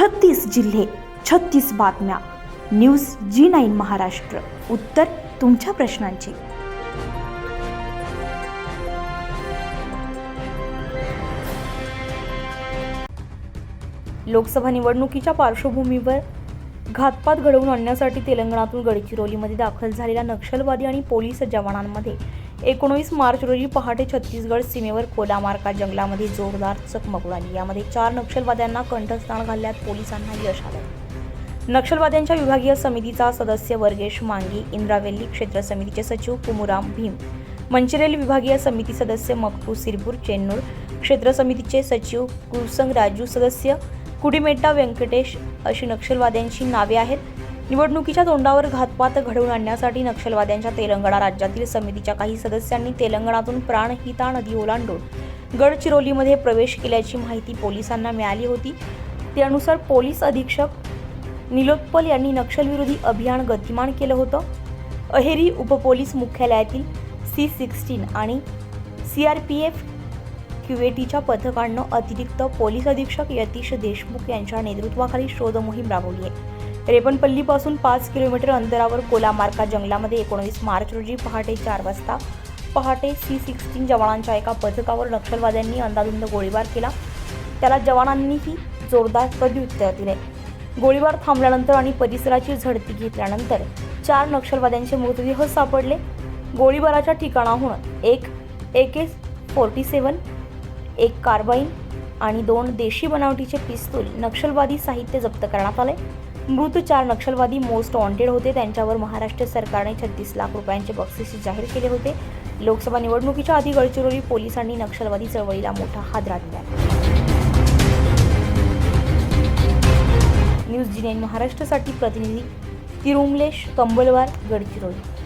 छत्तीस जिल्हे छत्तीस बातम्या. न्यूज जी नाईन महाराष्ट्र. उत्तर तुमच्या प्रश्नांची. लोकसभा निवडणुकीच्या पार्श्वभूमीवर घातपात घडवून आणण्यासाठी तेलंगणातून गडचिरोलीमध्ये दाखल झालेल्या नक्षलवादी आणि पोलीस जवानांमध्ये एकोणवीस मार्च रोजी पहाटे छत्तीसगड सीमेवर कोलामार्का जंगलामध्ये जोरदार चकमक उडाली. यामध्ये चार नक्षलवाद्यांना कंठस्नान घालण्यात पोलिसांना यश आलं. नक्षलवाद्यांच्या विभागीय समितीचा सदस्य वर्गेश मांगी इंद्रावेल्ली क्षेत्र समितीचे सचिव कुमुराम भीम मंचिरेल विभागीय समिती सदस्य मक्कू सिरपूर चेन्नूर क्षेत्र समितीचे सचिव कुरसंग राजू सदस्य कुडीमेट्टा व्यंकटेश अशी नक्षलवाद्यांची नावे आहेत. निवडणुकीच्या तोंडावर घातपात घडवून आणण्यासाठी नक्षलवाद्यांच्या तेलंगणा राज्यातील समितीच्या काही सदस्यांनी तेलंगणातून प्राणहिता नदी ओलांडून गडचिरोलीमध्ये प्रवेश केल्याची माहिती पोलिसांना मिळाली होती. त्यानुसार पोलीस अधीक्षक निलोत्पल यांनी नक्षलविरोधी अभियान गतिमान केलं होतं. अहेरी उपपोलीस मुख्यालयातील सी सिक्स्टीन आणि सी आर पी एफ क्युएटीच्या पथकांनं अतिरिक्त पोलीस अधीक्षक यतीश देशमुख यांच्या नेतृत्वाखाली शोध मोहीम राबवली आहे. रेपनपल्लीपासून पाच किलोमीटर अंतरावर कोलामार्का जंगलामध्ये एकोणवीस मार्च रोजी पहाटे चार वाजता पहाटे सी सिक्स्टीन जवानांच्या एका पथकावर नक्षलवाद्यांनी अंदाधुंद गोळीबार केला. त्याला जवानांनीही जोरदार प्रत्युत्तर दिले? गोळीबार थांबल्यानंतर आणि परिसराची झडती घेतल्यानंतर चार नक्षलवाद्यांचे मृतदेह सापडले. गोळीबाराच्या ठिकाणाहून एक ए के फोर्टी सेवन एक कार्बाईन आणि दोन देशी बनावटीचे पिस्तूल नक्षलवादी साहित्य जप्त करण्यात आले. मृत चार नक्षलवादी मोस्ट वॉन्टेड होते. त्यांच्यावर महाराष्ट्र सरकारने छत्तीस लाख रुपयांचे बक्षीस जाहीर केले होते. लोकसभा निवडणुकीच्या आधी गडचिरोली पोलिसांनी नक्षलवादी चळवळीला मोठा हादरा दिला. न्यूज जी नाईन महाराष्ट्रासाठी प्रतिनिधी तिरुमलेश कंबलवार गडचिरोली.